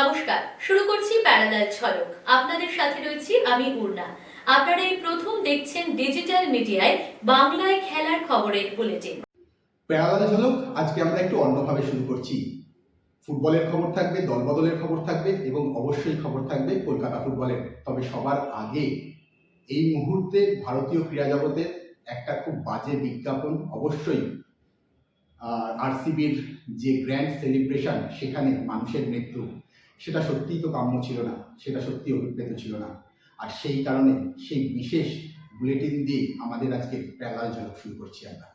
নমস্কার, শুরু করছি প্যারালাল ঝলক আপনাদের সাথে রয়েছি আমি পূর্ণা আপনারা এই প্রথম দেখছেন ডিজিটাল মিডিয়ায় বাংলায় খেলার খবরের বুলেটিন। প্যারালাল ঝলক আজকে আমরা একটু অন্যভাবে শুরু করছি। ফুটবলের খবর থাকবে, দলবদলের খবর থাকবে এবং অবশ্যই খবর থাকবে কলকাতা ফুটবলের। তবে সবার আগে এই মুহূর্তে ভারতীয় ক্রীড়া জগতের একটা খুব বাজে বিজ্ঞাপন অবশ্যই আরসিবির যে গ্র্যান্ড সেলিব্রেশন সেখানে মানুষের মৃত্যু। সেটা সত্যিই তো কাম্য ছিল না, সেটা সত্যি অভিপ্রেত ছিল না। আর সেই কারণে, সেই বিশেষ বুলেটিন দিয়ে আমাদের আজকে প্যারালাল ঝলক শুরু করছি আমরা।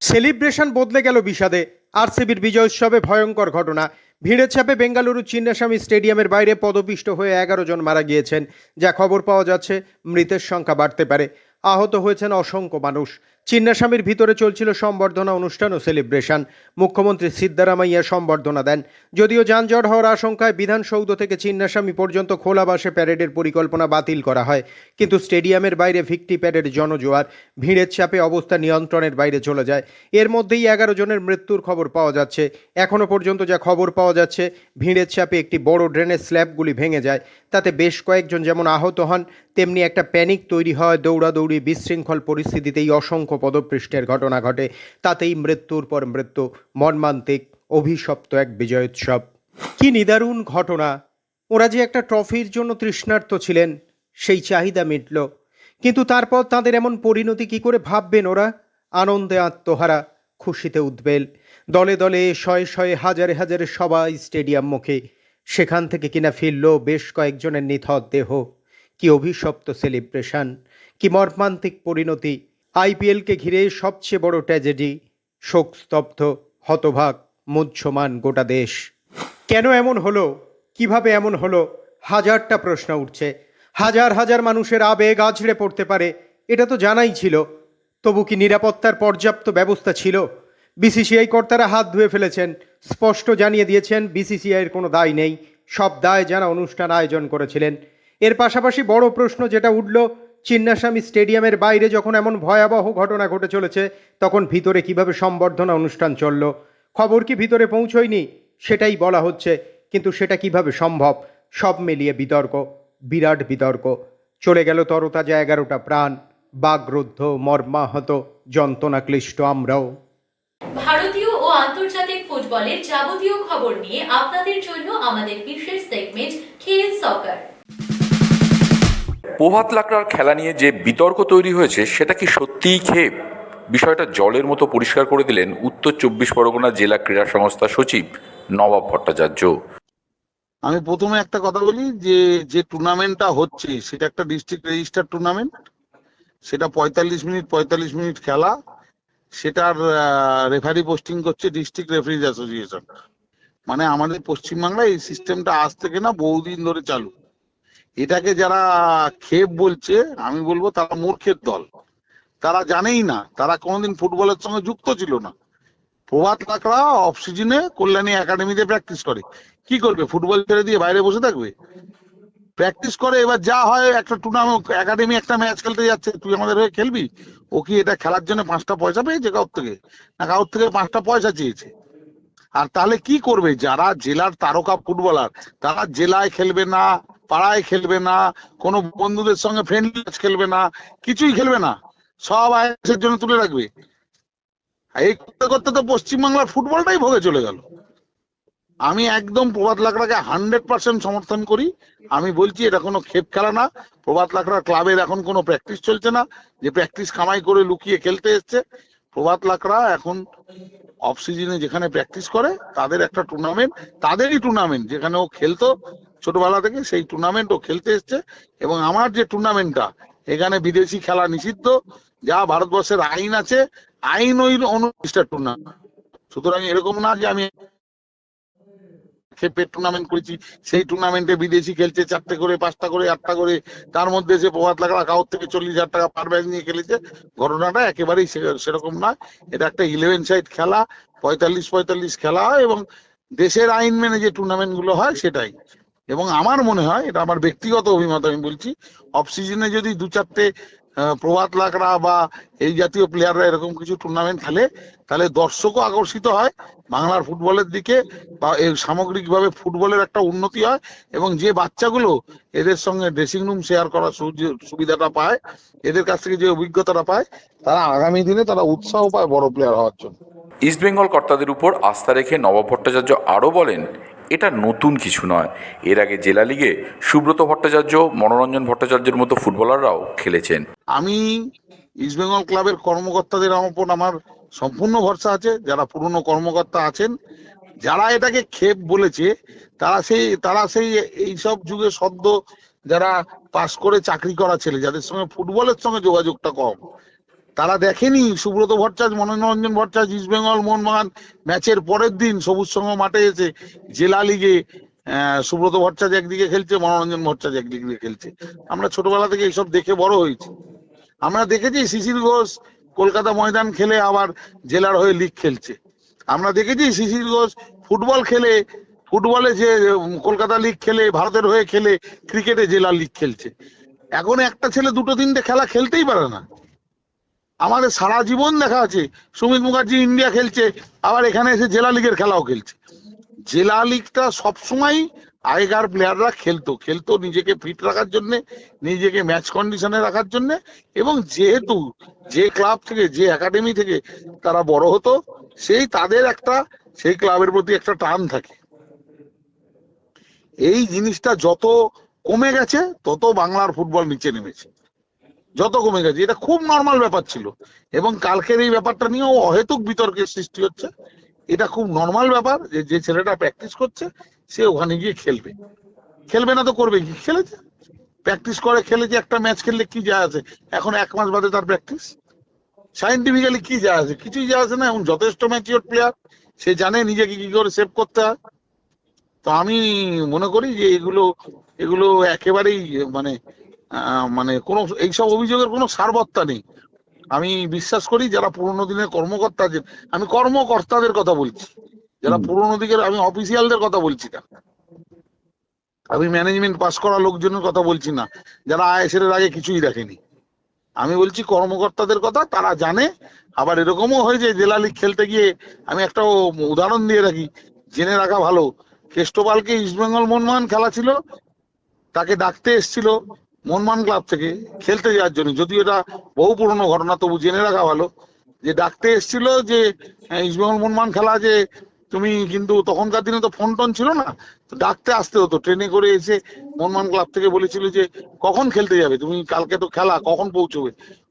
সেলিব্রেশন বদলে গেল বিষাদে। আরসিবির বিজয় উৎসবে ভয়ঙ্কর ঘটনা। ভিড়ের চাপে বেঙ্গালুরু চিন্নাস্বামী স্টেডিয়ামের বাইরে পদপিষ্ট হয়ে এগারো জন মারা গিয়েছেন। যা খবর পাওয়া যাচ্ছে, মৃতের সংখ্যা বাড়তে পারে। আহত হয়েছেন অসংখ্য মানুষ। চিন্নাস্বামীর ভিতরে চলছিল সম্বর্ধনা অনুষ্ঠান ও সেলিব্রেশন। মুখ্যমন্ত্রী সিদ্দারামাইয়া সম্বর্ধনা দেন। যদিও যানজট হওয়ার আশঙ্কায় বিধানসৌধ থেকে চিন্নাস্বামী পর্যন্ত খোলা বাসে প্যারেডের পরিকল্পনা বাতিল করা হয়। কিন্তু স্টেডিয়ামের বাইরে ভিক্টি প্যারেড জনজোয়ার, ভিড়ের চাপে অবস্থা নিয়ন্ত্রণের বাইরে চলে যায়। এর মধ্যেই এগারো জনের মৃত্যুর খবর পাওয়া যাচ্ছে। এখনও পর্যন্ত যা খবর পাওয়া যাচ্ছে, ভিড়ের চাপে একটি বড় ড্রেনের স্ল্যাবগুলি ভেঙে যায়। তাতে বেশ কয়েকজন যেমন আহত হন, তেমনি একটা প্যানিক তৈরি হয় দৌড়াদৌড়ি, বিশৃঙ্খল পরিস্থিতিতেই অসংখ্য পদপৃষ্ঠের ঘটনা ঘটে, তাতেই মৃত্যুর পর মৃত্যু, মর্মান্তিক, অভিশপ্ত এক বিজয়োৎসব। কি নিদারুণ ঘটনা! ওরা যে একটা ট্রফির জন্য তৃষ্ণার্ত ছিলেন, সেই চাহিদা মিটল। কিন্তু তারপর তাদের এমন পরিণতি কি করে ভাববেন ওরা? আনন্দে আত্মহারা, খুশিতে উদ্বেল। দলে দলে শয়ে শয়ে হাজারে হাজারে সবাই স্টেডিয়াম মুখে। সেখান থেকে কিনা ফিরল বেশ কয়েকজনের নিথর দেহ। কি অভিশপ্ত সেলিব্রেশন, কি মর্মান্তিক পরিণতি। আইপিএলকে ঘিরে সবচেয়ে বড় ট্র্যাজেডি, শোকস্তব্ধ, হতভাগ, মুহ্যমান গোটা দেশ। কেন এমন হলো? কীভাবে এমন হলো? হাজারটা প্রশ্ন উঠছে। হাজার হাজার মানুষের আবেগ আছড়ে পড়তে পারে, এটা তো জানাই ছিল। তবু কি নিরাপত্তার পর্যাপ্ত ব্যবস্থা ছিল? বিসিসিআই কর্তারা হাত ধুয়ে ফেলেছেন। স্পষ্ট জানিয়ে দিয়েছেন, বিসিসিআইয়ের কোনো দায় নেই। সব দায় যারা অনুষ্ঠান আয়োজন করেছিলেন। এর পাশাপাশি বড় প্রশ্ন যেটা উঠল চিন্নাস্বামী স্টেডিয়ামের বাইরে যখন এমন ভয়াবহ ঘটনা ঘটে চলেছে, তখন ভিতরে কীভাবে সম্বর্ধনা অনুষ্ঠান চলল? খবর কি ভিতরে পৌঁছয়নি? সেটাই বলা হচ্ছে, কিন্তু সেটা কীভাবে সম্ভব? সব মিলিয়ে বিতর্ক, বিরাট বিতর্ক। চলে গেল তরতাজা এগারোটা প্রাণ বাগরুদ্ধ মর্মাহত, যন্ত্রণাক্লিষ্ট আমরাও। ভারতীয় ও আন্তর্জাতিক ফুটবলের যাবতীয় খবর নিয়ে আপনাদের জন্য আমাদের বিশেষ সেগমেন্ট খেল সকার প্রভাত লাকড়ার খেলা নিয়ে যে বিতর্ক তৈরি হয়েছে, সেটা কি সত্যিই খেপ বিষয়টা জলের মতো পরিষ্কার করে দিলেন উত্তর চব্বিশ পরগনা জেলা ক্রীড়া সংস্থা সচিব নবাব ভট্টাচার্য। আমি প্রথমে একটা কথা বলি যে যে টুর্নামেন্টটা হচ্ছে, সেটা একটা ডিস্ট্রিক্ট রেজিস্টার টুর্নামেন্ট। সেটা পঁয়তাল্লিশ মিনিট পঁয়তাল্লিশ মিনিট খেলা। সেটার রেফারি পোস্টিং করছে ডিস্ট্রিক্ট রেফারিজ অ্যাসোসিয়েশন মানে আমাদের পশ্চিমবাংলায় এই সিস্টেমটা আজ থেকে না বহুদিন ধরে চালু। এটাকে যারা খেপ বলছে, আমি বলব তারা মূর্খের দল। তারা জানেই না, তারা কোনোদিন ফুটবলের সঙ্গে যুক্ত ছিল না। প্রভাত লাকড়া অফ সিজনে কল্যাণী একাডেমিতে প্র্যাকটিস করে। কি করবে, ফুটবল ছেড়ে দিয়ে বাইরে বসে থাকবে? প্র্যাকটিস করে, এবার যা হয় একটা টুর্নামেন্ট একাডেমি একটা ম্যাচ খেলতে যাচ্ছে, তুই আমাদের হয়ে খেলবি? ও কি এটা খেলার জন্য পাঁচটা পয়সা পেয়েছে কাউর থেকে? না কাউর থেকে পাঁচটা পয়সা চেয়েছে? আর তাহলে কি করবে, যারা জেলার তারকা ফুটবলার, তারা জেলায় খেলবে না পাড়ায় খেলবে না, কোনো বন্ধুদের সঙ্গে ফ্রেন্ডলি ম্যাচ খেলবে না, কিছুই খেলবে না। সব আইএসের জন্য তুলে রাখবে। এই করতে করতে তো পশ্চিমবাংলার ফুটবলটাই ভোগে চলে গেল। আমি একদম প্রভাত লাকড়াকে হান্ড্রেড পার্সেন্ট সমর্থন করি। আমি বলছি, এটা কোনো খেপ খেলা না। প্রভাত লাকড়া ক্লাবের এখন কোনো প্র্যাকটিস চলছে না। যে প্র্যাকটিস কামাই করে লুকিয়ে খেলতে এসছে। প্রভাত লাকড়া এখন অফ সিজনে যেখানে প্র্যাকটিস করে, তাদের একটা টুর্নামেন্ট তাদেরই টুর্নামেন্ট যেখানে ও খেলতো। ছোটবেলা থেকে সেই টুর্নামেন্ট ও খেলতে এসছে এবং আমার যে টুর্নামেন্টটা এখানে বিদেশি খেলা নিষিদ্ধ, যা ভারতবর্ষের আইন আছে, আইন ওই অনুষ্ঠিত টুর্নামেন্ট সুতরাং এরকম না যে আমি টুর্নামেন্ট করেছি, সেই টুর্নামেন্টে বিদেশি খেলছে, চারটে করে, পাঁচটা করে, আটটা করে, তার মধ্যে সে প্রভাত লাগা কাউর থেকে চল্লিশ হাজার টাকা পার ব্যাচ নিয়ে খেলেছে, ঘটনাটা একেবারেই সেরকম নয় এটা একটা ইলেভেন সাইড খেলা, পঁয়তাল্লিশ পঁয়তাল্লিশ খেলা এবং দেশের আইন মেনে যে টুর্নামেন্টগুলো হয়, সেটাই। এবং আমার মনে হয়, এটা আমার ব্যক্তিগত অভিমত, আমি বলছি অফ সিজনে যদি দু চারটে প্রভাত লাকড়া বা এই জাতীয় প্লেয়াররা এরকম কিছু টুর্নামেন্ট খেলে, তাহলে দর্শকও আকর্ষিত হয়, বাংলার ফুটবলের দিকে বা সামগ্রিকভাবে ফুটবলের একটা উন্নতি হয়, এবং যে বাচ্চাগুলো এদের সঙ্গে ড্রেসিং রুম শেয়ার করার সুবিধাটা পায়, এদের কাছ থেকে যে অভিজ্ঞতাটা পায়, তারা আগামী দিনে তারা উৎসাহ পায় বড় প্লেয়ার হওয়ার জন্য। ইস্টবেঙ্গল কর্তাদের উপর আস্থা রেখে নবাব ভট্টাচার্য আরও বলেন এটা নতুন কিছু নয়। এর আগে জেলা লিগে সুব্রত ভট্টাচার্য, মনোরঞ্জন ভট্টাচার্যের মতো ফুটবলাররাও খেলেছেন। আমি ইস্টবেঙ্গল ক্লাবের কর্মকর্তাদের আমার উপর আমার সম্পূর্ণ ভরসা আছে। যারা পুরনো কর্মকর্তা আছেন, যারা এটাকে খেপ বলেছে, তারা সেই তারা সেই এইসব যুগে সদ্য যারা পাস করে চাকরি করা ছেলে, যাদের সঙ্গে ফুটবলের সঙ্গে যোগাযোগটা কম তারা দেখেনি? সুব্রত ভট্টাচার্য, মনোরঞ্জন ভট্টাচার্য ইস্টবেঙ্গল মোহনবাগান ম্যাচের পরের দিন সবুজ সংঘ মাঠে এসে জেলা লিগে সুব্রত ভট্টাচার্য একদিকে খেলছে, মনোরঞ্জন ভট্টাচার্য একদিকে খেলছে। আমরা ছোটবেলা থেকে এইসব দেখে বড় হয়েছি। আমরা দেখেছি শিশির ঘোষ কলকাতা ময়দান খেলে আবার জেলার হয়ে লিগ খেলছে। আমরা দেখেছি শিশির ঘোষ ফুটবল খেলে, ফুটবলে যে কলকাতা লিগ খেলে, ভারতের হয়ে খেলে, ক্রিকেটে জেলা লিগ খেলছে। এখন একটা ছেলে দুটো তিনটে খেলা খেলতেই পারে না। আমাদের সারা জীবন দেখা আছে, সুমিত মুখার্জি ইন্ডিয়া খেলছে, আবার এখানে এসে জেলা লিগের খেলাও খেলছে। জেলা লিগটা সবসময় আগেকার প্লেয়াররা খেলতো খেলতো নিজেকে ফিট রাখার জন্য, নিজেকে ম্যাচ কন্ডিশনে রাখার জন্য, এবং যেহেতু যে ক্লাব থেকে, যে একাডেমি থেকে তারা বড় হতো, সেই তাদের একটা, সেই ক্লাবের প্রতি একটা টান থাকে। এই জিনিসটা যত কমে গেছে, তত বাংলার ফুটবল নিচে নেমেছে। যত কমে গেছে। এটা খুব নর্মাল ব্যাপার ছিল। এবং কালকের এই ব্যাপারটা নিয়েও অহেতুক বিতর্কের সৃষ্টি হচ্ছে। এটা খুব নর্মাল ব্যাপার যে যে ছেলেটা প্র্যাকটিস করছে, সে ওখানে গিয়ে খেলবে। খেলবে না তো করবে কি? খেলেছে। প্র্যাকটিস করে, খেলেছে, একটা ম্যাচ খেললে কি যায় আছে? এখন এক মাস বাদে তার প্র্যাকটিস সাইন্টিফিক্যালি কি যায় আছে? কিছুই যায় আছে না। এখন যথেষ্ট ম্যাচিওর প্লেয়ার সে জানে নিজেকে কি করে সেভ করতে হয়। তো আমি মনে করি যে এগুলো এগুলো একেবারেই মানে মানে কোনো এইসব অভিযোগের কোনো সারবত্তা নেই। আমি বিশ্বাস করি যারা পুরোনো দিনের কর্মকর্তা আছেন আমি কর্মকর্তাদের কথা বলছি। যারা পুরোনো দিকের আমি অফিসিয়ালদের কথা বলছি না। আমি ম্যানেজমেন্ট পাস করা লোকজনের কথা বলছি না। যারা আইএসএর এর আগে কিছুই দেখেনি। আমি বলছি কর্মকর্তাদের কথা তারা জানে। আবার এরকমও হয়েছে জেলা লিগ খেলতে গিয়ে আমি একটা উদাহরণ দিয়ে রাখি। জেনে রাখা ভালো। কেষ্টপালকে ইস্টবেঙ্গল মনমান খেলা ছিল। তাকে ডাকতে এসেছিল। মনমান ক্লাব থেকে খেলতে যাওয়ার জন্য। যদিও এটা বহু পুরনো ঘটনা তবু জেনে রাখা ভালো। যে ডাকতে এসেছিল যে আহ, ইস্টবেঙ্গল মনমান খেলা যে তুমি কিন্তু তখনকার দিনে তো ফোন টোন ছিল না ডাকতে আসতে হতো। ট্রেনে করে এসে মনমান ক্লাব থেকে বলেছিল যে কখন খেলতে যাবে? তুমি কালকে তো খেলা কখন পৌঁছবে?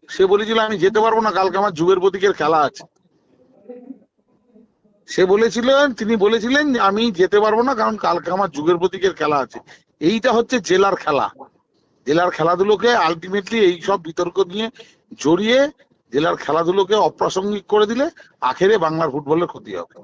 সে বলেছিল আমি যেতে পারব না কালকে আমার যুগের প্রতীকের খেলা আছে। সে বলেছিলেন তিনি বলেছিলেন আমি যেতে পারব না কারণ কালকে আমার যুগের প্রতীকের খেলা আছে। এইটা হচ্ছে জেলার খেলা। জেলার খেলাধুলোকে আলটিমেটলি এই সব বিতর্ক নিয়ে জড়িয়ে জেলার খেলাধুলোকে অপ্রাসঙ্গিক করে দিলে আখেরে বাংলার ফুটবলের ক্ষতি হবে।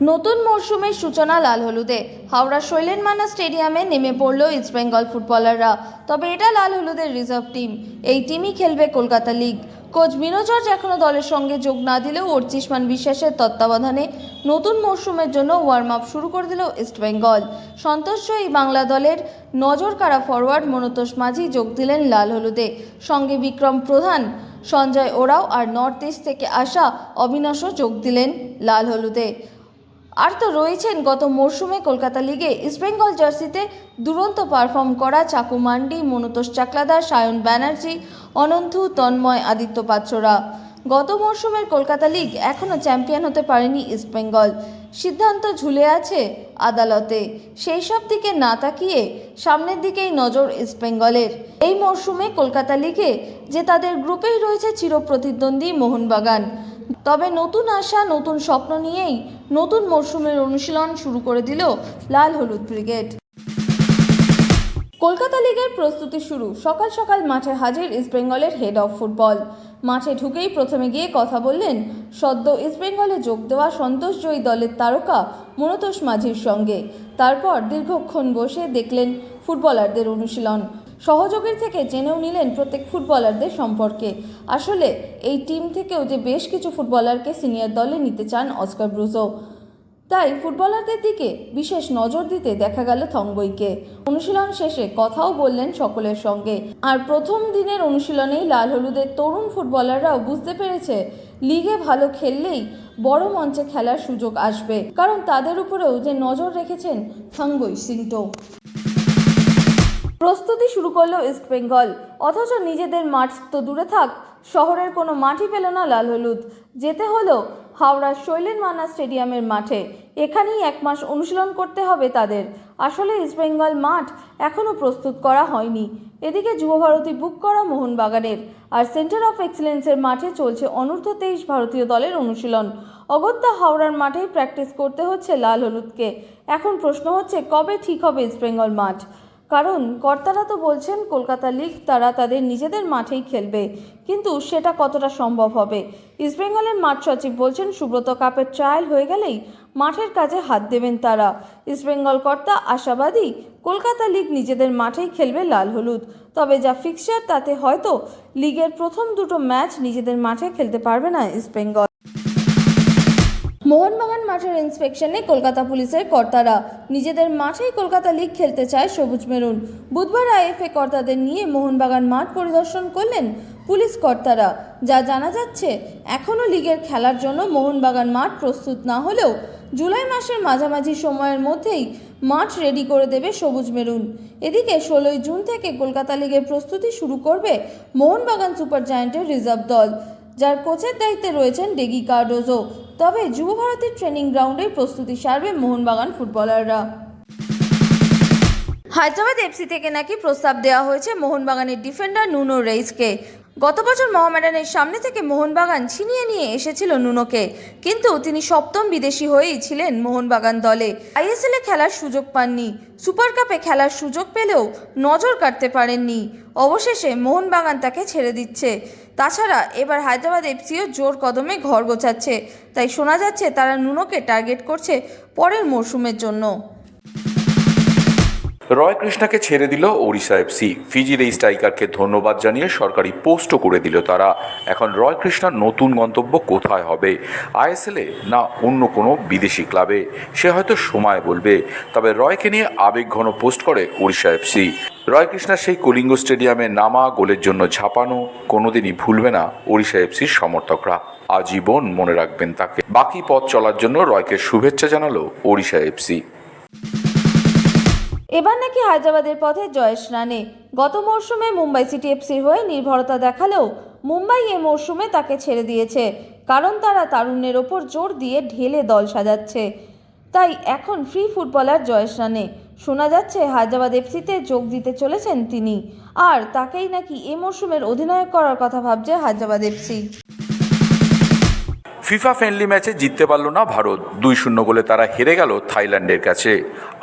নতুন মরশুমের সূচনা লাল হলুদে। হাওড়া শৈলেন মানা স্টেডিয়ামে নেমে পড়ল ইস্টবেঙ্গল ফুটবলাররা। তবে এটা লাল হলুদের রিজার্ভ টিম। এই টিমই খেলবে কলকাতা লিগ। কোচ বিনো জর্জ এখনও দলের সঙ্গে যোগ না দিলেও অর্চিষ্মান বিশ্বাসের তত্ত্বাবধানে নতুন মরশুমের জন্য ওয়ার্ম আপ শুরু করে দিল ইস্টবেঙ্গল সন্তোষজয়ী বাংলা দলের নজর কাড়া ফরওয়ার্ড মনতোষ মাঝি যোগ দিলেন লাল হলুদে। সঙ্গে বিক্রম প্রধান, সঞ্জয় ওরাও আর নর্থ ইস্ট থেকে আসা অবিনাশও যোগ দিলেন লাল হলুদে। আর তো রয়েছেন গত মরশুমে কলকাতা লিগে ইস্টবেঙ্গল জার্সিতে দুরন্ত পারফর্ম করা চাকু মান্ডি, মনুতোষ চাকলাদার, সায়ন ব্যানার্জি অনন্তু তন্ময়, আদিত্য পাত্ররা। গত মরশুমের কলকাতা লিগ এখনও চ্যাম্পিয়ন হতে পারেনি ইস্টবেঙ্গল সিদ্ধান্ত ঝুলে আছে আদালতে। সেই সব দিকে না তাকিয়ে সামনের দিকেই নজর ইস্টবেঙ্গলের এই মরশুমে কলকাতা লিগে যে তাদের গ্রুপেই রয়েছে চিরপ্রতিদ্বন্দ্বী মোহনবাগান। তবে নতুন আশা, নতুন স্বপ্ন নিয়েই নতুন মরশুমের অনুশীলন শুরু করে দিল লাল হলুদ ব্রিগেড কলকাতা লিগের প্রস্তুতি শুরু। সকাল সকাল মাঠে হাজির ইস্টবেঙ্গলের হেড অফ ফুটবল মাঠে ঢুকেই প্রথমে গিয়ে কথা বললেন সদ্য ইস্টবেঙ্গলে যোগ দেওয়া সন্তোষজয়ী দলের তারকা মনতোষ মাঝির সঙ্গে। তারপর দীর্ঘক্ষণ বসে দেখলেন ফুটবলারদের অনুশীলন। সহযোগীর থেকে জেনেও নিলেন প্রত্যেক ফুটবলারদের সম্পর্কে। আসলে এই টিম থেকেও যে বেশ কিছু ফুটবলারকে সিনিয়র দলে নিতে চান অস্কার ব্রুজো। তাই ফুটবলারদের দিকে বিশেষ নজর দিতে দেখা গেল থংবইকে অনুশীলন শেষে কথাও বললেন সকলের সঙ্গে। আর প্রথম দিনের অনুশীলনেই লাল হলুদের তরুণ ফুটবলাররাও বুঝতে পেরেছে, লিগে ভালো খেললেই বড় মঞ্চে খেলার সুযোগ আসবে। কারণ তাদের উপরেও যে নজর রেখেছেন থংবই সিংটো প্রস্তুতি শুরু করল ইস্ট বেঙ্গল। অথচ নিজেদের মাঠ তো দূরে থাক, শহরের কোনো মাঠই পেল না লাল হলুদ। যেতে হলো হাওড়ার শৈলেন মানা স্টেডিয়ামের মাঠে। এখানেই এক মাস অনুশীলন করতে হবে তাদের। আসলে ইস্টবেঙ্গল মাঠ এখনও প্রস্তুত করা হয়নি। এদিকে যুবভারতী বুক করা মোহনবাগানের। আর সেন্টার অফ এক্সেলেন্সের মাঠে চলছে অনূর্ধ্ব তেইশ ভারতীয় দলের অনুশীলন। অগত্যা হাওড়ার মাঠেই প্র্যাকটিস করতে হচ্ছে লাল হলুদকে। এখন প্রশ্ন হচ্ছে, কবে ঠিক হবে ইস্টবেঙ্গল মাঠ? কারণ কর্তারা তো বলছেন, কলকাতা লিগ তারা তাদের নিজেদের মাঠেই খেলবে। কিন্তু সেটা কতটা সম্ভব হবে? ইস্টবেঙ্গলের মাঠ সচিব বলছেন, সুব্রত কাপের ট্রায়াল হয়ে গেলেই মাঠের কাজে হাত দেবেন তারা। ইস্টবেঙ্গল কর্তা আশাবাদী, কলকাতা লিগ নিজেদের মাঠেই খেলবে লাল হলুদ। তবে যা ফিক্সচার তাতে হয়তো লিগের প্রথম দুটো ম্যাচ নিজেদের মাঠে খেলতে পারবে না ইস্টবেঙ্গল মোহনবাগান মাঠের ইন্সপেকশনে কলকাতা পুলিশের কর্তারা। নিজেদের মাঠেই কলকাতা লিগ খেলতে চায় সবুজ মেরুন। বুধবার আইএফএ কর্তাদের নিয়ে মোহনবাগান মাঠ পরিদর্শন করলেন পুলিশ কর্তারা। যা জানা যাচ্ছে এখনও লিগের খেলার জন্য মোহনবাগান মাঠ প্রস্তুত না হলেও জুলাই মাসের মাঝামাঝি সময়ের মধ্যেই মাঠ রেডি করে দেবে সবুজ মেরুন। এদিকে ষোলোই জুন থেকে কলকাতা লিগের প্রস্তুতি শুরু করবে মোহনবাগান সুপার জায়ান্টের রিজার্ভ দল, যার কোচের দায়িত্বে রয়েছেন ডেগি কার্ডোজো। তবে যুব ভারতীর ট্রেনিং গ্রাউন্ডের প্রস্তুতি সারবে মোহনবাগান ফুটবলাররা হায়দ্রাবাদ এফসি থেকে নাকি প্রস্তাব দেওয়া হয়েছে মোহনবাগানের ডিফেন্ডার নুনো রেইসকে। গত বছর মোহামেডানের সামনে থেকে মোহনবাগান ছিনিয়ে নিয়ে এসেছিল নুনোকে, কিন্তু তিনি সপ্তম বিদেশি হয়েই ছিলেন মোহনবাগান দলে। আইএসএলে খেলার সুযোগ পাননি, সুপার কাপে খেলার সুযোগ পেলেও নজর কাটতে পারেননি। অবশেষে মোহনবাগান তাকে ছেড়ে দিচ্ছে। তাছাড়া এবার হায়দ্রাবাদ এফসিও জোর কদমে ঘর গোছাচ্ছে, তাই শোনা যাচ্ছে তারা নুনোকে টার্গেট করছে পরের মরশুমের জন্য। রয় কৃষ্ণাকে ছেড়ে দিল ওড়িশা এফসি ফিজির এই স্ট্রাইকারকে ধন্যবাদ জানিয়ে সরকারি পোস্টও করে দিল তারা। এখন রয় কৃষ্ণার নতুন গন্তব্য কোথায় হবে? আইএসএলে না অন্য কোনো বিদেশি ক্লাবে? সে হয়তো সময় বলবে। তবে রয়কে নিয়ে আবেগঘন পোস্ট করে ওড়িশা এফসি রয় কৃষ্ণার সেই কলিঙ্গ স্টেডিয়ামে নামা, গোলের জন্য ঝাঁপানো, কোনোদিনই ভুলবে না ওড়িশা এফসির সমর্থকরা। আজীবন মনে রাখবেন তাকে। বাকি পথ চলার জন্য রয়কে শুভেচ্ছা জানালো ওড়িশা এফসি এবার নাকি হায়দ্রাবাদের পথে জয়েশ রানে গত মরশুমে মুম্বাই সিটি এফসির হয়ে নির্ভরতা দেখালেও মুম্বাই এ মরশুমে তাকে ছেড়ে দিয়েছে, কারণ তারা তারুণ্যের ওপর জোর দিয়ে ঢেলে দল সাজাচ্ছে। তাই এখন ফ্রি ফুটবলার জয়েশ রানে শোনা যাচ্ছে হায়দ্রাবাদ এফসিতে যোগ দিতে চলেছেন তিনি। আর তাকেই নাকি এ মরশুমের অধিনায়ক করার কথা ভাবছে হায়দ্রাবাদ এফসি। ফিফা ফ্রেন্ডলি ম্যাচে জিততে পারল না ভারত। দুই শূন্য গোলে তারা হেরে গেল থাইল্যান্ডের কাছে।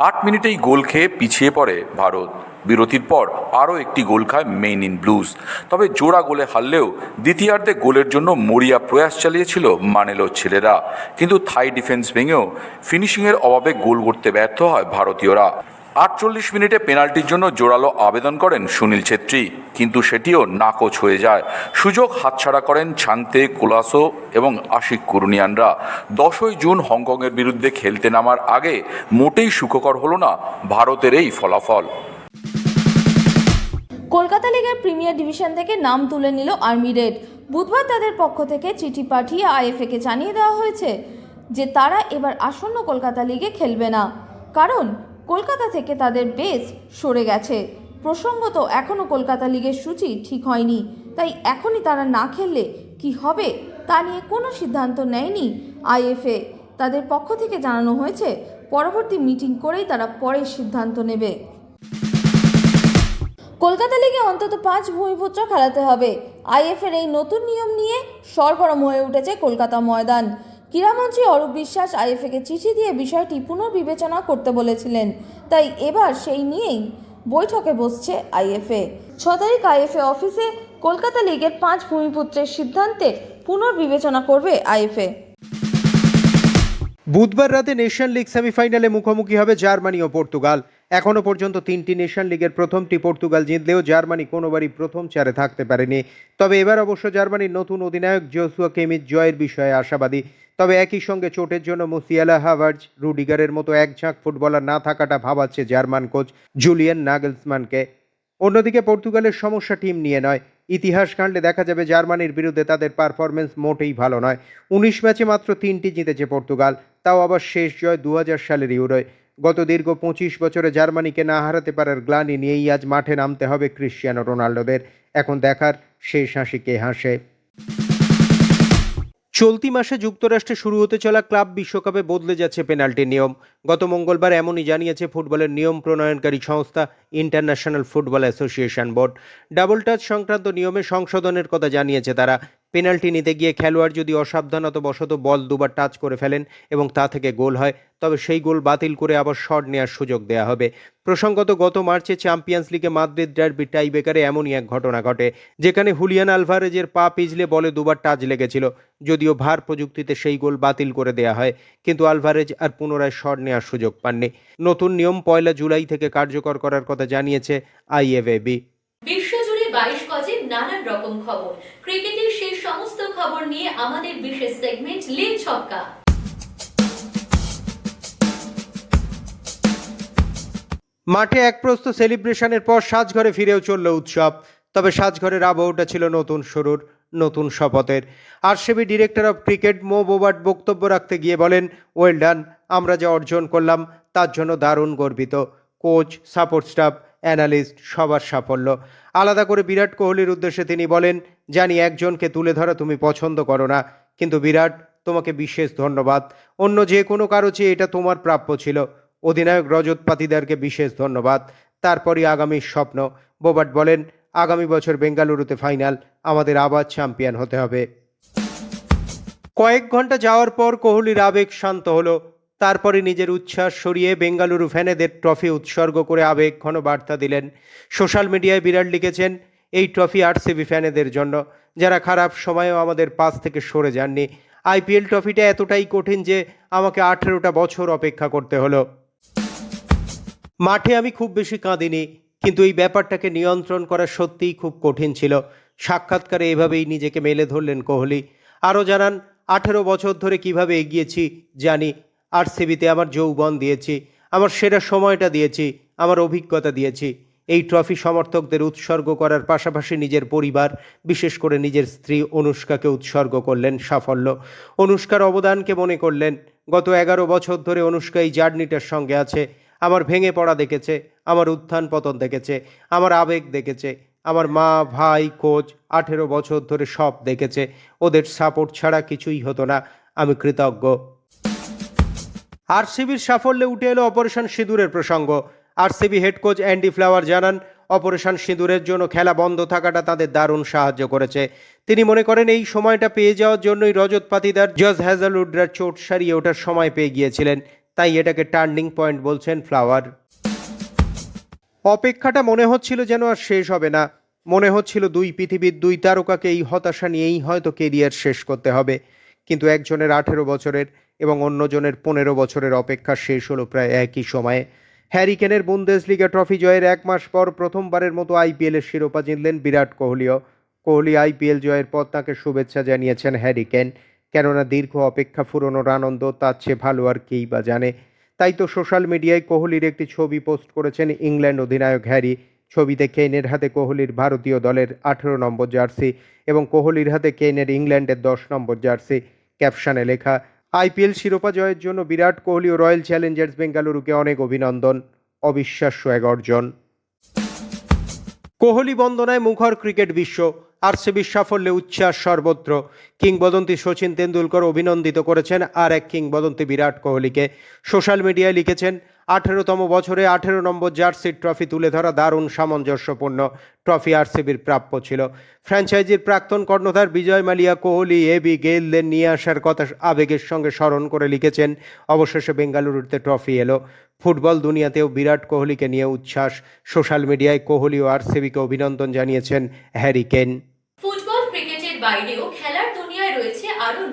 আট মিনিটেই গোল খেয়ে পিছিয়ে পড়ে ভারত। বিরতির পর আরও একটি গোল খায় মেইন ইন ব্লুজ। তবে জোড়া গোলে হারলেও দ্বিতীয়ার্ধে গোলের জন্য মরিয়া প্রয়াস চালিয়েছিল মানেলো ছেলেরা। কিন্তু থাই ডিফেন্স ভেঙেও ফিনিশিংয়ের অভাবে গোল করতে ব্যর্থ হয় ভারতীয়রা। আটচল্লিশ মিনিটে পেনাল্টির জন্য জোরালো আবেদন করেন সুনীল ছেত্রী, কিন্তু সেটিও নাকচ হয়ে যায়। সুযোগ হাতছাড়া করেন ছান্তে কোলাসো এবং আশিক কুরুনিয়ানরা। দশই জুন হংকংয়ের বিরুদ্ধে খেলতে নামার আগে মোটেই সুখকর হলো না ভারতের এই ফলাফল। কলকাতা লিগের প্রিমিয়ার ডিভিশন থেকে নাম তুলে নিল আর্মি রেড। বুধবার তাদের পক্ষ থেকে চিঠি পাঠিয়ে আইএফএকে জানিয়ে দেওয়া হয়েছে যে তারা এবার আসন্ন কলকাতা লিগে খেলবে না। কারণ কলকাতা থেকে তাদের বেস সরে গেছে। প্রসঙ্গত এখনও কলকাতা লিগের সূচি ঠিক হয়নি। তাই এখনই তারা না খেললে কি হবে, তা নিয়ে কোনো সিদ্ধান্ত নেয়নি আইএফএ। তাদের পক্ষ থেকে জানানো হয়েছে, পরবর্তী মিটিং করেই তারা পরের সিদ্ধান্ত নেবে। কলকাতা লিগে অন্তত পাঁচ ভূমিপুত্র খেলাতে হবে। আইএফের এই নতুন নিয়ম নিয়ে সরগরম হয়ে উঠেছে কলকাতা ময়দান। ক্রীড়ামন্ত্রী অরূপ বিশ্বাস আইএফএকে চিঠি দিয়ে বিষয়টি পুনর্বিবেচনা করতে বলেছিলেন। তাই এবার সেই নিয়েই বৈঠকে বসছে আইএফএ। ছ তারিখ আইএফএ অফিসে কলকাতা লিগের পাঁচ ভূমিপুত্রের সিদ্ধান্তে পুনর্বিবেচনা করবে আইএফএ। বুধবার রাতে নেশন লিগ সেমিফাইনালে মুখোমুখি হবে জার্মানি ও পর্তুগাল। এখনও পর্যন্ত তিনটি নেশন লিগের প্রথমটি পর্তুগাল জিতলেও জার্মানি কোনোবারই প্রথম চারে থাকতে পারেনি। তবে এবার অবশ্য জার্মানির নতুন অধিনায়ক জোসুয়া কেমিজ জয়ের বিষয়ে আশাবাদী। তবে একই সঙ্গে চোটের জন্য মুসিয়ালা হাভার্জ রুডিগারের মতো এক ঝাঁক ফুটবলার না থাকাটা ভাবাচ্ছে জার্মান কোচ জুলিয়ান নাগেলসমানকে। অন্যদিকে পর্তুগালের সমস্যা টিম নিয়ে নয়। ইতিহাস কাণ্ডে দেখা যাবে জার্মানির বিরুদ্ধে তাদের পারফরমেন্স মোটেই ভালো নয়। উনিশ ম্যাচে মাত্র তিনটি জিতেছে পর্তুগাল, তাও আবার শেষ জয় দু হাজার সালের ইউরোয়। গত দীর্ঘ পঁচিশ বছরে জার্মানিকে না হারাতে পারার গ্লানি নিয়েই আজ মাঠে নামতে হবে ক্রিশ্চিয়ানো রোনাল্ডোদের। এখন দেখার শেষ হাসি কে হাসে। চলতি মাসে যুক্তরাষ্ট্রে শুরু হতে চলা ক্লাব বিশ্বকাপে বদলে যাচ্ছে পেনাল্টি নিয়ম। গত মঙ্গলবার এমনই জানিয়েছে ফুটবলের নিয়ম প্রণয়নকারী সংস্থা international football association board. Double touch সংক্রান্ত নিয়মে সংশোধনের কথা জানিয়েছে তারা। পেনাল্টি নিতে গিয়ে খেলোয়াড় যদি অসাবধানতাবশত বল দুবার টাচ করে ফেলেন এবং তা থেকে গোল হয়, তবে সেই গোল বাতিল করে আবার শট নেওয়ার সুযোগ দেওয়া হবে। প্রসঙ্গত, গত মার্চে চ্যাম্পিয়ন্স লিগে মাদ্রিদ ডার্বি টাইবেকারে এমনই এক ঘটনা ঘটে, যেখানে হুলিয়ান আলভারেজের পা পিজলে বলে দুবার টাচ লেগেছিল, যদিও ভার প্রযুক্তিতে সেই গোল বাতিল করে দেয়া হয়, কিন্তু আলভারেজ আর পুনরায় শট নেওয়ার সুযোগ পাননি। নতুন নিয়ম পয়লা জুলাই থেকে কার্যকর করার কথা জানিয়েছে আইএফএবি। বিশ্বজুড়ে বাইশ গজে নানান রকম খবর। ক্রিকেটের সেই সমস্ত খবর নিয়ে আমাদের বিশেষ সেগমেন্ট লীগ ছক্কা। মাঠে এক প্রস্ত সেলিব্রেশনের পর সাজঘরে ফিরেও চলল উৎসব। তবে সাজঘরের আবহটা ছিল নতুন শুরুর, নতুন শপথের। RCB director of cricket Mo Bobat বক্তব্য রাখতে গিয়ে বলেন ওয়েল ডান আমরা যা অর্জন করলাম, তার জন্য দারুণ গর্বিত। কোচ সাপোর্ট স্টাফ অ্যানালিস্ট সবার সাফল্য। আলাদা করে বিরাট কোহলির উদ্দেশ্যে তিনি বলেন, জানি একজনকে তুলে ধরা তুমি পছন্দ করো না, কিন্তু বিরাট, তোমাকে বিশেষ ধন্যবাদ। অন্য যে কোনো কারও চেয়ে এটা তোমার প্রাপ্য ছিল। অধিনায়ক রজত পাতিদারকে বিশেষ ধন্যবাদ। তারপরই আগামীর স্বপ্ন। বোবাট বলেন, আগামী বছর বেঙ্গালুরুতে ফাইনাল, আমাদের আবার চ্যাম্পিয়ন হতে হবে। কয়েক ঘণ্টা যাওয়ার পর কোহলির আবেগ শান্ত হলো। তারপরে নিজের উচ্ছ্বাস সরিয়ে বেঙ্গালুরু ফ্যানেদের ট্রফি উৎসর্গ করে আবেগ ঘন বার্তা দিলেন। সোশ্যাল মিডিয়ায় বিরাট লিখেছেন, এই ট্রফি আরসিবি ফ্যানেদের জন্য। যারা খারাপ সময়েও আমাদের পাশ থেকে সরে যাননি, আইপিএল ট্রফিটা এতটাই কঠিন যে আমাকে আঠেরোটা বছর অপেক্ষা করতে হলো। মাঠে আমি খুব বেশি কাঁদিনি, কিন্তু এই ব্যাপারটাকে নিয়ন্ত্রণ করা সত্যিই খুব কঠিন ছিল। সাক্ষাৎকারে এভাবেই নিজেকে মেলে ধরলেন কোহলি। আরও জানান, আঠেরো বছর ধরে কীভাবে এগিয়েছি জানি আরসিবিতে আমার যৌবন দিয়েছি, আমার সেরা সময়টা দিয়েছি, আমার অভিজ্ঞতা দিয়েছি। এই ট্রফি সমর্থকদের উৎসর্গ করার পাশাপাশি নিজের পরিবার, বিশেষ করে নিজের স্ত্রী অনুষ্কাকে উৎসর্গ করলেন সাফল্য। অনুষ্কার অবদানকে মনে করলেন, গত এগারো বছর ধরে অনুষ্কা এই জার্নিটার সঙ্গে আছে। আমার ভেঙে পড়া দেখেছে, আমার উত্থান পতন দেখেছে, আমার আবেগ দেখেছে, আমার মা, ভাই, কোচ আঠেরো বছর ধরে সব দেখেছে। ওদের সাপোর্ট ছাড়া কিছুই হতো না। আমি কৃতজ্ঞ। আরসিবির সাফল্যে উঠে এলো অপারেশন সিঁদুরের প্রসঙ্গ। RCB head coach Andy Flower জানান, অপারেশন সিঁদুরের জন্য খেলা বন্ধ থাকাটা তাদের দারুণ সাহায্য করেছে। তিনি মনে করেন, এই সময়টা পেয়ে যাওয়ার জন্যই রজত পাতিদার, জজ হ্যাজালউডরার চোট সারিয়ে ওঠার সময় পেয়ে গিয়েছিলেন। তাই এটাকে টার্নিং পয়েন্ট বলছেন ফ্লাওয়ার। অপেক্ষাটা মনে হচ্ছিল যেন আর শেষ হবে না। মনে হচ্ছিল দুই পৃথিবীর দুই তারকাকে এই হতাশা নিয়েই হয়তো কেরিয়ার শেষ করতে হবে। কিন্তু একজনের আঠেরো বছরের এবং অন্যজনের পনেরো বছরের অপেক্ষা শেষ হলো প্রায় একই সময়ে। হ্যারিকেনের বুন্দেসলিগা ট্রফি জয়ের এক মাস পর প্রথমবারের মতো আইপিএলের শিরোপা জিতলেন বিরাট কোহলিও। কোহলি আইপিএল জয়ের পর তাঁকে শুভেচ্ছা জানিয়েছেন হ্যারিকেন কেননা দীর্ঘ অপেক্ষা ফুরনোর আনন্দ তার চেয়ে ভালো আর কেই বা জানে। তাই তো সোশ্যাল মিডিয়ায় কোহলির একটি ছবি পোস্ট করেছেন ইংল্যান্ড অধিনায়ক হ্যারি। ছবিতে কেনের হাতে কোহলির ভারতীয় দলের আঠেরো নম্বর জার্সি এবং কোহলির হাতে কেনের ইংল্যান্ডের দশ নম্বর জার্সি। ক্যাপশনে লেখা আইপিএল শিরোপা জয়ের জন্য বিরাট কোহলি ও রয়্যাল চ্যালেঞ্জার্স বেঙ্গালুরুকে অনেক অভিনন্দন, অবিশ্বাস্য এক অর্জন। কোহলি বন্দনায় মুখর ক্রিকেট বিশ্ব আরসিবির সাফল্যে উচ্ছ্বাস সর্বত্র। কিংবদন্তি সচিন তেন্ডুলকর অভিনন্দিত করেছেন আর এক কিংবদন্তি বিরাট কোহলিকে। সোশ্যাল মিডিয়ায় লিখেছেন আঠেরোতম বছরে আঠেরো নম্বর জার্সির ট্রফি তুলে ধরা দারুণ সামঞ্জস্যপূর্ণ। ট্রফি আরসিবির প্রাপ্য ছিল। ফ্র্যাঞ্চাইজির প্রাক্তন কর্ণধার বিজয় মালিয়া কোহলি এবি গেইলদের নিয়ে আসার কথা আবেগের সঙ্গে স্মরণ করে লিখেছেন। অবশেষে বেঙ্গালুরুতে ট্রফি এলো। ফুটবল দুনিয়াতেও বিরাট কোহলিকে নিয়ে উচ্ছ্বাস। সোশ্যাল মিডিয়ায় কোহলি ও আরসিবিকে অভিনন্দন জানিয়েছেন হ্যারি কেন বাইরেও খেলার দুনিয়ায় রয়েছে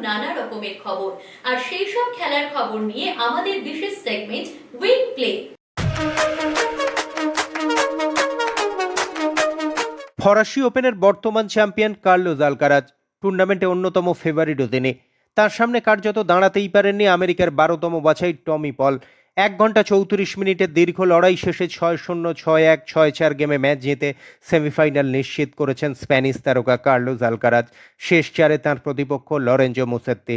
নানা রকমের খবর। আর সেই সব খেলার খবর নিয়ে আমাদের বিশেষ সেগমেন্ট উইং প্লে ফরাসি ওপেনের বর্তমান চ্যাম্পিয়ন কার্লোস আলকারাজ টুর্নামেন্টে অন্যতম ফেভারিটও তিনি। তার সামনে কার্যত দাঁড়াতেই পারেননি আমেরিকার বারোতম বাছাই টমি পল। এক ঘণ্টা চৌত্রিশ মিনিটের দীর্ঘ লড়াই শেষে ছয় শূন্য, ছয় এক, ছয় চার গেমে ম্যাচ জিতে সেমিফাইনাল নিশ্চিত করেছেন স্প্যানিশ তারকা কার্লোস আলকারাজ শেষ চারে তার প্রতিপক্ষ লরেঞ্জো মুসেত্তি।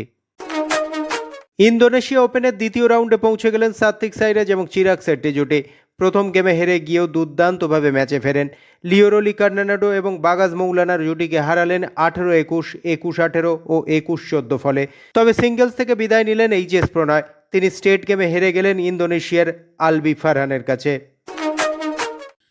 ইন্দোনেশিয়া ওপেনের দ্বিতীয় রাউন্ডে পৌঁছে গেলেন সাত্বিক সাইরাজ এবং চিরাগ শেট্টি জুটি। প্রথম গেমে হেরে গিয়েও দুর্দান্তভাবে ম্যাচে ফেরেন। লিওরোলি কার্নানাডো এবং বাগাজ মৌলানার জুটিকে হারালেন আঠেরো, একুশ একুশ, আঠেরো ও একুশ, চোদ্দ ফলে। তবে সিঙ্গেলস থেকে বিদায় নিলেন এইচএস প্রণয়। তিনি স্টেট গেমে হেরে গেলেন ইন্দোনেশিয়ার আলবি ফারহানের কাছে।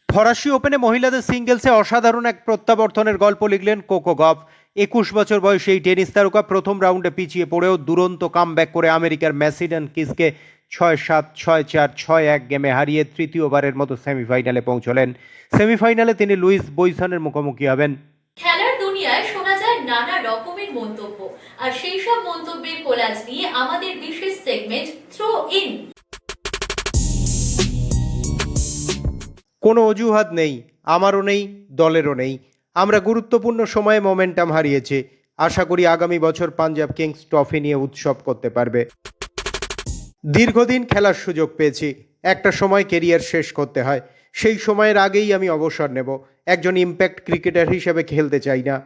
ফরাসি ওপেনে মহিলাদের সিঙ্গেলসে অসাধারণ এক প্রত্যাবর্তনের গল্প লিখলেন কোকো গফ একুশ বছর বয়সে এই টেনিস তারকা প্রথম রাউন্ডে পিছিয়ে পড়েও দুরন্ত কামব্যাক করে আমেরিকার ম্যাসিডন কিসকে ছয় সাত ছয় চার ছয় এক গেমে হারিয়ে তৃতীয়বারের মতো সেমিফাইনালে পৌঁছলেন। সেমিফাইনালে তিনি লুইস বইসনের মুখোমুখি হবেন। খেলার দুনিয়ায় শোনা যায় নানা রকমের মন্তব্য। আর সেই সব মন্তব্যের কোলাজ নিয়ে আমাদের বিশেষ সেগমেন্ট থ্রো ইন কোনো অজুহাত নেই আমারও নেই দলেরও নেই। আমরা গুরুত্বপূর্ণ সময়ে মোমেন্টাম হারিয়েছি। আশা করি আগামী বছর পাঞ্জাব কিংস ট্রফি নিয়ে উৎসব করতে পারবে। দীর্ঘদিন খেলার সুযোগ পেয়েছি। একটা সময় কেরিয়ার শেষ করতে হয়। সেই সময়ের আগেই আমি অবসর নেব। একজন ইম্প্যাক্ট ক্রিকেটার হিসেবে খেলতে চাই না।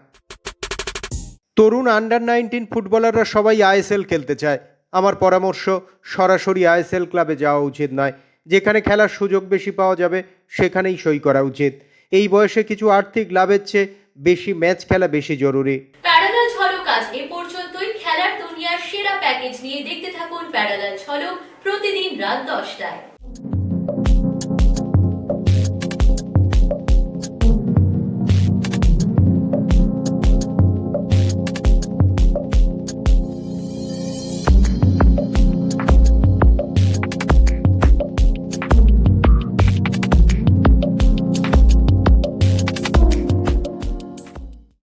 তরুণ আন্ডার নাইনটিন ফুটবলাররা সবাই আইএসএল খেলতে চায়। আমার পরামর্শ, সরাসরি আইএসএল ক্লাবে যাওয়া উচিত নয়। যেখানে খেলার সুযোগ বেশি পাওয়া যাবে, সেখানেই সই করা উচিত। এই বয়সে কিছু আর্থিক লাভের চেয়ে বেশি ম্যাচ খেলা বেশি জরুরি। প্যারালাল ঝলক আজ এ পর্যন্তই। খেলার দুনিয়ার সেরা প্যাকেজ নিয়ে দেখতে থাকুন প্যারালাল ঝলক প্রতিদিন রাত দশটায়।